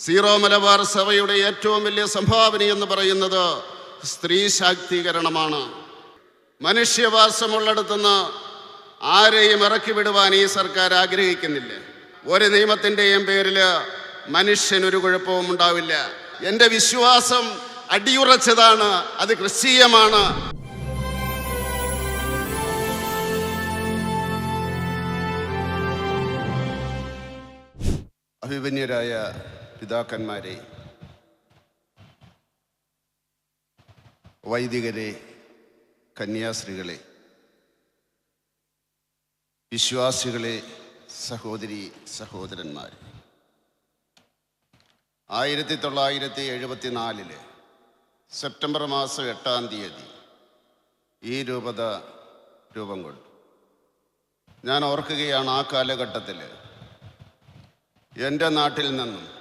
Zero Malabar സഭയുടെ ഏറ്റവും വലിയ സംഭാവന എന്ന് പറയുന്നത് സ്ത്രീ ശാക്തീകരണമാണ്. മനുഷ്യവാസമുള്ളിടത്തുനിന്ന് ആരെയും ഇറക്കി വിടുവാൻ ഈ സർക്കാർ ആഗ്രഹിക്കുന്നില്ല. ഒരു നിയമത്തിന്റെയും പേരിൽ മനുഷ്യനൊരു കുഴപ്പവും ഉണ്ടാവില്ല. എന്റെ വിശ്വാസം അടിയുറച്ചതാണ് അത് ക്രിസ്തീയമാണ്. അഭിമന്യരായ പിതാക്കന്മാരെ വൈദികരെ കന്യാസ്ത്രീകളെ വിശ്വാസികളെ സഹോദരി സഹോദരന്മാർ. ആയിരത്തി തൊള്ളായിരത്തി എഴുപത്തിനാലിൽ സെപ്റ്റംബർ മാസം എട്ടാം തീയതി ഈ രൂപത രൂപം കൊണ്ടു. ഞാൻ ഓർക്കുകയാണ് ആ കാലഘട്ടത്തിൽ എന്റെ നാട്ടിൽ നിന്നും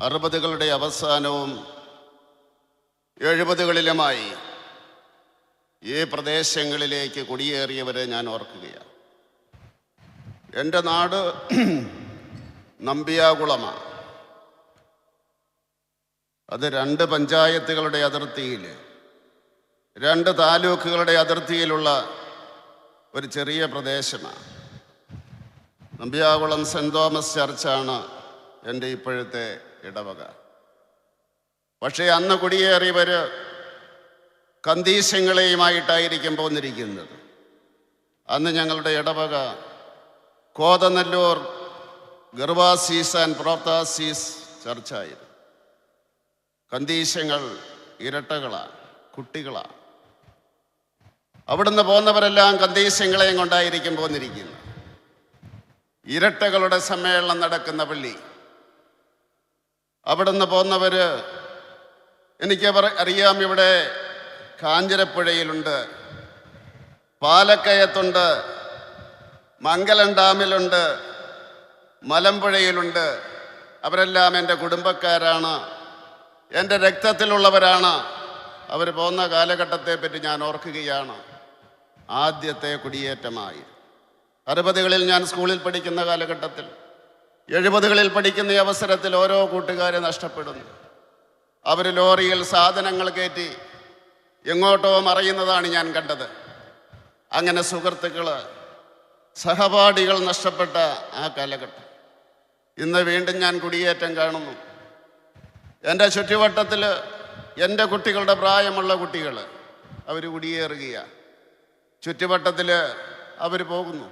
അറുപതുകളുടെ അവസാനവും എഴുപതുകളിലുമായി ഈ പ്രദേശങ്ങളിലേക്ക് കുടിയേറിയവരെ ഞാൻ ഓർക്കുകയാണ്. എന്റെ നാട് നമ്പിയാകുളമാണ് അത് രണ്ട് പഞ്ചായത്തുകളുടെ അതിർത്തിയിൽ രണ്ട് താലൂക്കുകളുടെ അതിർത്തിയിലുള്ള ഒരു ചെറിയ പ്രദേശമാണ് നമ്പിയാകുളം സെന്റ് തോമസ് ചർച്ചാണ് എന്റെ ഇപ്പോഴത്തെ ഇടവക. പക്ഷേ അന്ന് കുടിയേറിയവർ കന്തീശങ്ങളെയുമായിട്ടായിരിക്കും പോന്നിരിക്കുന്നത്. അന്ന് ഞങ്ങളുടെ ഇടവക കോതനല്ലൂർ ഗർവാസീസ് ആൻഡ് പ്രോത്താസീസ് ചർച്ചായിരുന്നു. കന്തീശങ്ങൾ ഇരട്ടകളാണ് കുട്ടികളാണ്. അവിടുന്ന് പോകുന്നവരെല്ലാം കന്തീശങ്ങളെയും കൊണ്ടായിരിക്കും പോന്നിരിക്കുന്നത്. ഇരട്ടകളുടെ സമ്മേളനം നടക്കുന്ന പള്ളി. അവിടുന്ന് പോന്നവർ എനിക്ക് അറിയാം ഇവിടെ കാഞ്ഞിരപ്പുഴയിലുണ്ട് പാലക്കയത്തുണ്ട് മംഗലം ഡാമിലുണ്ട് മലമ്പുഴയിലുണ്ട്. അവരെല്ലാം എന്റെ കുടുംബക്കാരാണ്. എന്റെ രക്തത്തിലുള്ളവരാണ്. അവർ പോകുന്ന കാലഘട്ടത്തെ പറ്റി ഞാൻ ഓർക്കുകയാണ്. ആദ്യത്തെ കുടിയേറ്റമായി. അറുപതുകളിൽ ഞാൻ സ്കൂളിൽ പഠിക്കുന്ന കാലഘട്ടത്തിൽ എഴുപതുകളിൽ പഠിക്കുന്ന ഈ അവസരത്തിൽ ഓരോ കൂട്ടുകാരെ നഷ്ടപ്പെടുന്നു. അവർ ലോറിയിൽ സാധനങ്ങൾ കയറ്റി എങ്ങോട്ടോ മറയുന്നതാണ് ഞാൻ കണ്ടത്. അങ്ങനെ സുഹൃത്തുക്കൾ സഹപാഠികൾ നഷ്ടപ്പെട്ട ആ കാലഘട്ടം. ഇന്ന് വീണ്ടും ഞാൻ കുടിയേറ്റം കാണുന്നു. എന്റെ ചുറ്റുവട്ടത്തിൽ എന്റെ കുട്ടികളുടെ പ്രായമുള്ള കുട്ടികൾ അവർ കുടിയേറുകയാണ് ചുറ്റുവട്ടത്തിൽ അവർ പോകുന്നു.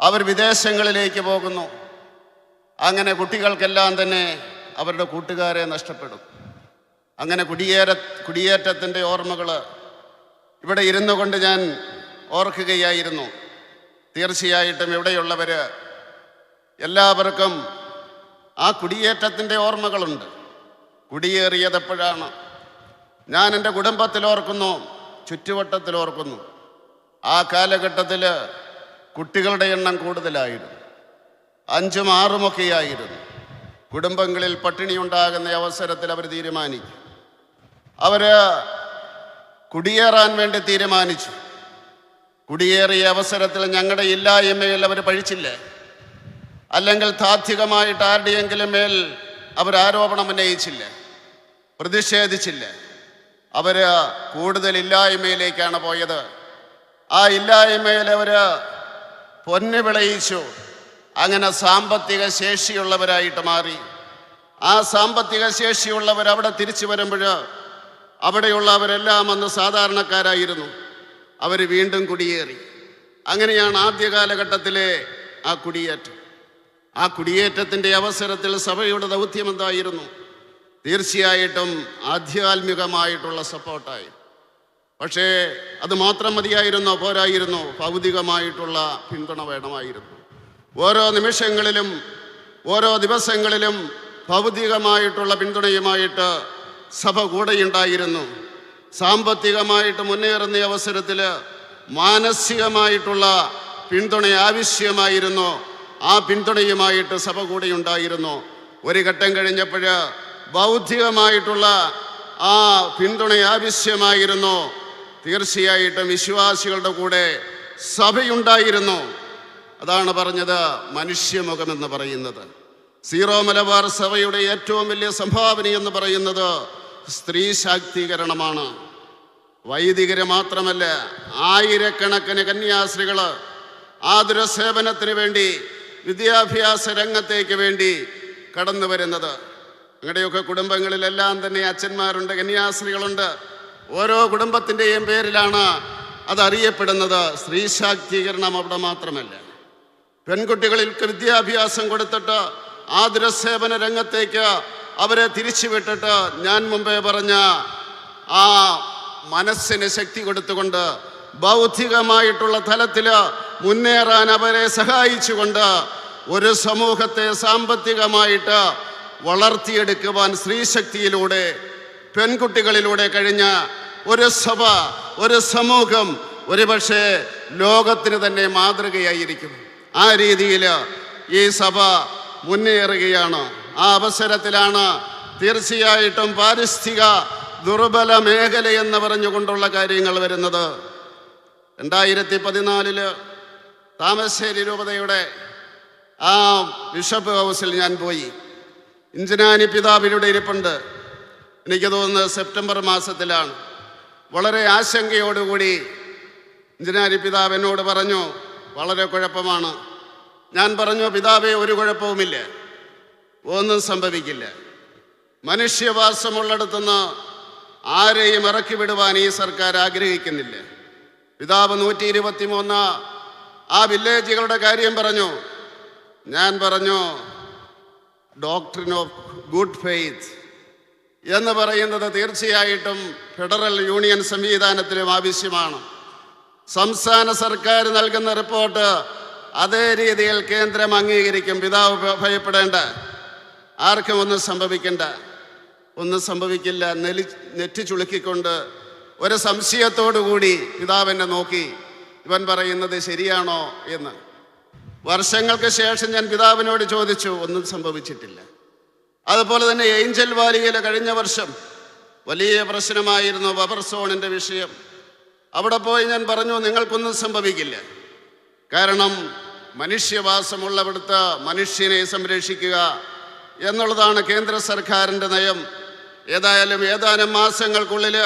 അവർ വിദേശങ്ങളിലേക്ക് പോകുന്നു. അങ്ങനെ കുട്ടികൾക്കെല്ലാം തന്നെ അവരുടെ കൂട്ടുകാരെ നഷ്ടപ്പെടും. അങ്ങനെ കുടിയേറ കുടിയേറ്റത്തിന്റെ ഓർമ്മകൾ ഇവിടെ ഇരുന്നു കൊണ്ട് ഞാൻ ഓർക്കുകയായിരുന്നു. തീർച്ചയായിട്ടും ഇവിടെയുള്ളവർ എല്ലാവർക്കും ആ കുടിയേറ്റത്തിന്റെ ഓർമ്മകളുണ്ട്. കുടിയേറിയത് എപ്പോഴാണ്? ഞാൻ എന്റെ കുടുംബത്തിൽ ഓർക്കുന്നു ചുറ്റുവട്ടത്തിൽ ഓർക്കുന്നു. ആ കാലഘട്ടത്തിൽ കുട്ടികളുടെ എണ്ണം കൂടുതലായിരുന്നു. അഞ്ചും ആറുമൊക്കെയായിരുന്നു കുടുംബങ്ങളിൽ പട്ടിണി ഉണ്ടാകുന്ന അവസരത്തിൽ അവർ തീരുമാനിച്ചു. അവർ കുടിയേറാൻ വേണ്ടി തീരുമാനിച്ചു. കുടിയേറിയ അവസരത്തിൽ ഞങ്ങളുടെ ഇല്ലായ്മയിൽ അവർ പഴിച്ചില്ലേ? അല്ലെങ്കിൽ താത്വികമായിട്ട് ആരുടെയെങ്കിലും മേൽ അവർ ആരോപണം ഉന്നയിച്ചില്ലേ? പ്രതിഷേധിച്ചില്ലേ? അവർ കൂടുതൽ ഇല്ലായ്മയിലേക്കാണ് പോയത്. ആ ഇല്ലായ്മയിൽ അവർ പൊന്ന് വിളയിച്ചു അങ്ങനെ സാമ്പത്തിക ശേഷിയുള്ളവരായിട്ട് മാറി. ആ സാമ്പത്തിക ശേഷിയുള്ളവർ അവിടെ തിരിച്ചു വരുമ്പോൾ അവിടെയുള്ളവരെല്ലാം അന്ന് സാധാരണക്കാരായിരുന്നു. അവർ വീണ്ടും കുടിയേറി. അങ്ങനെയാണ് ആദ്യ കാലഘട്ടത്തിലെ ആ കുടിയേറ്റം. ആ കുടിയേറ്റത്തിന്റെ അവസരത്തിൽ സഭയുടെ ദൗത്യം എന്തായിരുന്നു? തീർച്ചയായിട്ടും ആധ്യാത്മികമായിട്ടുള്ള സപ്പോർട്ടായി. പക്ഷേ അത് മാത്രം മതിയായിരുന്നോ? പോരായിരുന്നോ? ഭൗതികമായിട്ടുള്ള പിന്തുണ വേണമായിരുന്നു. ഓരോ നിമിഷങ്ങളിലും ഓരോ ദിവസങ്ങളിലും ഭൗതികമായിട്ടുള്ള പിന്തുണയുമായിട്ട് സഭ കൂടെയുണ്ടായിരുന്നു. സാമ്പത്തികമായിട്ട് മുന്നേറുന്ന അവസരത്തിൽ മാനസികമായിട്ടുള്ള പിന്തുണ ആവശ്യമായിരുന്നു. ആ പിന്തുണയുമായിട്ട് സഭ കൂടെയുണ്ടായിരുന്നു. ഒരു ഘട്ടം കഴിഞ്ഞപ്പോൾ ബൗദ്ധികമായിട്ടുള്ള ആ പിന്തുണ ആവശ്യമായിരുന്നു. തീർച്ചയായിട്ടും വിശ്വാസികളുടെ കൂടെ സഭയുണ്ടായിരുന്നു. അതാണ് പറഞ്ഞത് മനുഷ്യമുഖമെന്ന് പറയുന്നത്. സീറോ മലബാർ സഭയുടെ ഏറ്റവും വലിയ സംഭാവന എന്ന് പറയുന്നത് സ്ത്രീ ശാക്തീകരണമാണ്. വൈദികര് മാത്രമല്ല ആയിരക്കണക്കിന് കന്യാസ്ത്രീകൾ ആതുര സേവനത്തിന് വേണ്ടി വിദ്യാഭ്യാസ രംഗത്തേക്ക് വേണ്ടി കടന്നു വരുന്നത്. ഞങ്ങളുടെയൊക്കെ കുടുംബങ്ങളിലെല്ലാം തന്നെ അച്ഛന്മാരുണ്ട് കന്യാസ്ത്രീകളുണ്ട്. ഓരോ കുടുംബത്തിന്റെയും പേരിലാണ് അതറിയപ്പെടുന്നത് സ്ത്രീ ശാക്തീകരണം അവിടെ മാത്രമല്ല. പെൺകുട്ടികൾക്ക് വിദ്യാഭ്യാസം കൊടുത്തിട്ട് ആതുര സേവന രംഗത്തേക്ക് അവരെ തിരിച്ചുവിട്ടിട്ട് ഞാൻ മുമ്പേ പറഞ്ഞ ആ മനസ്സിന് ശക്തി കൊടുത്തുകൊണ്ട് ബൗദ്ധികമായിട്ടുള്ള തലത്തിൽ മുന്നേറാൻ അവരെ സഹായിച്ചുകൊണ്ട് ഒരു സമൂഹത്തെ സാമ്പത്തികമായിട്ട് വളർത്തിയെടുക്കുവാൻ സ്ത്രീശക്തിയിലൂടെ പെൺകുട്ടികളിലൂടെ കഴിഞ്ഞ ഒരു സഭ ഒരു സമൂഹം ഒരുപക്ഷെ ലോകത്തിന് തന്നെ മാതൃകയായിരിക്കും. ആ രീതിയിൽ ഈ സഭ മുന്നേറുകയാണ്. ആ അവസരത്തിലാണ് തീർച്ചയായിട്ടും പാരിസ്ഥിക ദുർബല മേഖല എന്ന് പറഞ്ഞുകൊണ്ടുള്ള കാര്യങ്ങൾ വരുന്നത്. രണ്ടായിരത്തി പതിനാലിൽ താമരശ്ശേരി രൂപതയുടെ ആ ബിഷപ്പ് ഹൗസിൽ ഞാൻ പോയി. ഇഞ്ചനാനി പിതാവിലൂടെ ഇരിപ്പുണ്ട്. എനിക്ക് തോന്നുന്നത് സെപ്റ്റംബർ മാസത്തിലാണ്. വളരെ ആശങ്കയോടുകൂടി ഇഞ്ചിനാനി പിതാവ് എന്നോട് പറഞ്ഞു വളരെ കുഴപ്പമാണ്. ഞാൻ പറഞ്ഞു പിതാവേ ഒരു കുഴപ്പവുമില്ല. ഒന്നും സംഭവിക്കില്ല. മനുഷ്യവാസമുള്ളിടത്തുനിന്ന് ആരെയും ഇറക്കി വിടുവാൻ ഈ സർക്കാർ ആഗ്രഹിക്കുന്നില്ല. പിതാവ് നൂറ്റി ഇരുപത്തി മൂന്ന് ആ വില്ലേജുകളുടെ കാര്യം പറഞ്ഞു. ഞാൻ പറഞ്ഞു ഡോക്ടറിൻ ഓഫ് ഗുഡ് ഫെയ്ത്ത് എന്ന് പറയുന്നത് തീർച്ചയായിട്ടും ഫെഡറൽ യൂണിയൻ സംവിധാനത്തിലും ആവശ്യമാണ്. സംസ്ഥാന സർക്കാർ നൽകുന്ന റിപ്പോർട്ട് അതേ രീതിയിൽ കേന്ദ്രം അംഗീകരിക്കും. പിതാവ് ഭയപ്പെടേണ്ട. ആർക്കും ഒന്നും സംഭവിക്കണ്ട. ഒന്നും സംഭവിക്കില്ല. നെലി നെറ്റി ചുളുക്കിക്കൊണ്ട് ഒരു സംശയത്തോടു കൂടി പിതാവിനെ നോക്കി ഇവൻ പറയുന്നത് ശരിയാണോ എന്ന്. വർഷങ്ങൾക്ക് ശേഷം ഞാൻ പിതാവിനോട് ചോദിച്ചു ഒന്നും സംഭവിച്ചിട്ടില്ല. അതുപോലെ തന്നെ ഏഞ്ചൽ വാലിയിലെ കഴിഞ്ഞ വർഷം വലിയ പ്രശ്നമായിരുന്നു ബബർ സോണിന്റെ വിഷയം. അവിടെ പോയി ഞാൻ പറഞ്ഞു നിങ്ങൾക്കൊന്നും സംഭവിക്കില്ല. കാരണം മനുഷ്യവാസമുള്ളവിടുത്തെ മനുഷ്യനെ സംരക്ഷിക്കുക എന്നുള്ളതാണ് കേന്ദ്ര സർക്കാരിന്റെ നയം. ഏതായാലും ഏതാനും മാസങ്ങൾക്കുള്ളിൽ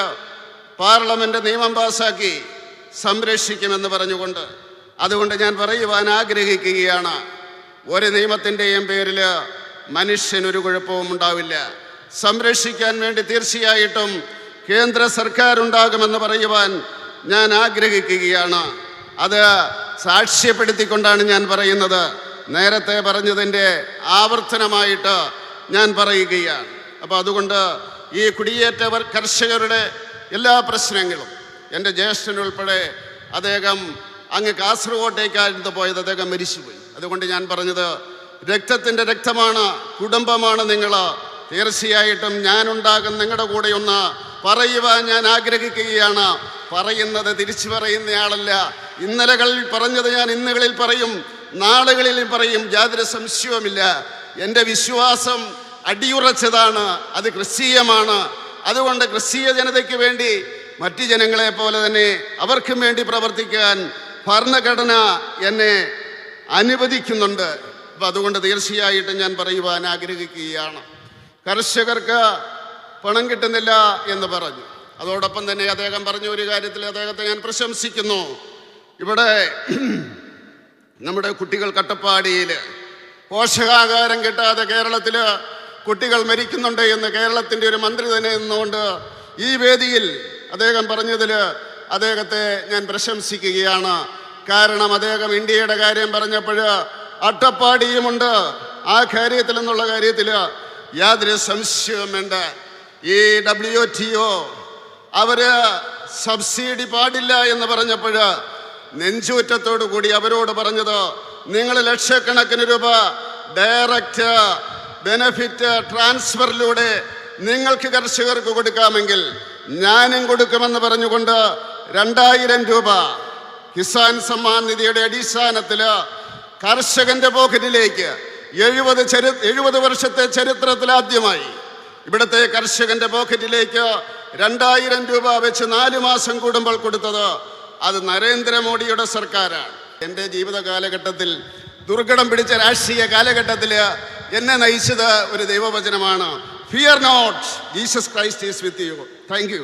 പാർലമെന്റ് നിയമം പാസാക്കി സംരക്ഷിക്കുമെന്ന് പറഞ്ഞുകൊണ്ട് അതുകൊണ്ട് ഞാൻ പറയുവാൻ ആഗ്രഹിക്കുകയാണ്. ഒരു നിയമത്തിന്റെയും പേരിൽ മനുഷ്യനൊരു കുഴപ്പവും ഉണ്ടാവില്ല. സംരക്ഷിക്കാൻ വേണ്ടി തീർച്ചയായിട്ടും കേന്ദ്ര സർക്കാർ ഉണ്ടാകുമെന്ന് പറയുവാൻ ഞാൻ ആഗ്രഹിക്കുകയാണ്. അത് സാക്ഷ്യപ്പെടുത്തിക്കൊണ്ടാണ് ഞാൻ പറയുന്നത്. നേരത്തെ പറഞ്ഞതിന്റെ ആവർത്തനമായിട്ട് ഞാൻ പറയുകയാണ്. അപ്പോൾ അതുകൊണ്ട് ഈ കുടിയേറ്റവർ കർഷകരുടെ എല്ലാ പ്രശ്നങ്ങളും എന്റെ ജ്യേഷ്ഠനുൾപ്പെടെ അദ്ദേഹം അങ്ങ് കാസർഗോട്ടേക്കായിരുന്നു പോയത് അദ്ദേഹം മരിച്ചുപോയി. അതുകൊണ്ട് ഞാൻ പറഞ്ഞത് രക്തത്തിന്റെ രക്തമാണ് കുടുംബമാണ് നിങ്ങൾ. തീർച്ചയായിട്ടും ഞാനുണ്ടാകും നിങ്ങളുടെ കൂടെ ഒന്ന് പറയുവാൻ ഞാൻ ആഗ്രഹിക്കുകയാണ്. പറയുന്നത് തിരിച്ചു പറയുന്നയാളല്ല. ഇന്നലകളിൽ പറഞ്ഞത് ഞാൻ ഇന്നുകളിൽ പറയും. നാളുകളിൽ പറയും. യാതൊരു സംശയവുമില്ല. എന്റെ വിശ്വാസം അടിയുറച്ചതാണ്. അത് ക്രിസ്തീയമാണ്. അതുകൊണ്ട് ക്രിസ്തീയ ജനതയ്ക്ക് വേണ്ടി മറ്റു ജനങ്ങളെ പോലെ തന്നെ അവർക്കും വേണ്ടി പ്രവർത്തിക്കാൻ ഭരണഘടന എന്നെ അനുവദിക്കുന്നുണ്ട്. അപ്പം അതുകൊണ്ട് തീർച്ചയായിട്ടും ഞാൻ പറയുവാൻ ആഗ്രഹിക്കുകയാണ്. കർഷകർക്ക് പണം കിട്ടുന്നില്ല എന്ന് പറഞ്ഞു. അതോടൊപ്പം തന്നെ അദ്ദേഹം പറഞ്ഞ ഒരു കാര്യത്തിൽ അദ്ദേഹത്തെ ഞാൻ പ്രശംസിക്കുന്നു. ഇവിടെ നമ്മുടെ കുട്ടികൾ കട്ടപ്പാടിയിൽ പോഷകാഹാരം കിട്ടാതെ കേരളത്തിൽ കുട്ടികൾ മരിക്കുന്നുണ്ട് എന്ന് കേരളത്തിന്റെ ഒരു മന്ത്രി തന്നെ നിന്നുകൊണ്ട് ഈ വേദിയിൽ അദ്ദേഹം പറഞ്ഞതിൽ അദ്ദേഹത്തെ ഞാൻ പ്രശംസിക്കുകയാണ്. കാരണം അദ്ദേഹം ഇന്ത്യയുടെ കാര്യം പറഞ്ഞപ്പോൾ അട്ടപ്പാടിയുമുണ്ട്. ആ കാര്യത്തിൽ എന്നുള്ള കാര്യത്തിൽ യാതൊരു സംശയവും വേണ്ട ഈ ഡബ്ല്യു ടി ഒ അവർ സബ്സിഡി പാടില്ല എന്ന് പറഞ്ഞപ്പോൾ നെഞ്ചൂറ്റത്തോടു കൂടി അവരോട് പറഞ്ഞത് നിങ്ങൾ ലക്ഷക്കണക്കിന് രൂപ ഡയറക്റ്റ് ബെനഫിറ്റ് ട്രാൻസ്ഫറിലൂടെ നിങ്ങൾക്ക് കർഷകർക്ക് കൊടുക്കാമെങ്കിൽ ഞാനും കൊടുക്കുമെന്ന് പറഞ്ഞുകൊണ്ട് രണ്ടായിരം രൂപ കിസാൻ സമ്മാൻ നിധിയുടെ അടിസ്ഥാനത്തിൽ കർഷകന്റെ പോക്കറ്റിലേക്ക് എഴുപത് ചരി എഴുപത് വർഷത്തെ ചരിത്രത്തിൽ ആദ്യമായി ഇവിടുത്തെ കർഷകന്റെ പോക്കറ്റിലേക്ക് രണ്ടായിരം രൂപ വെച്ച് നാലു മാസം കൂടുമ്പോൾ കൊടുത്തത് അത് നരേന്ദ്രമോദിയുടെ സർക്കാരാണ്. എന്റെ ജീവിത കാലഘട്ടത്തിൽ ദുർഘടം പിടിച്ച രാഷ്ട്രീയ കാലഘട്ടത്തിൽ എന്നെ നയിച്ചത് ഒരു ദൈവവചനമാണ് fear not Jesus Christ is with you thank you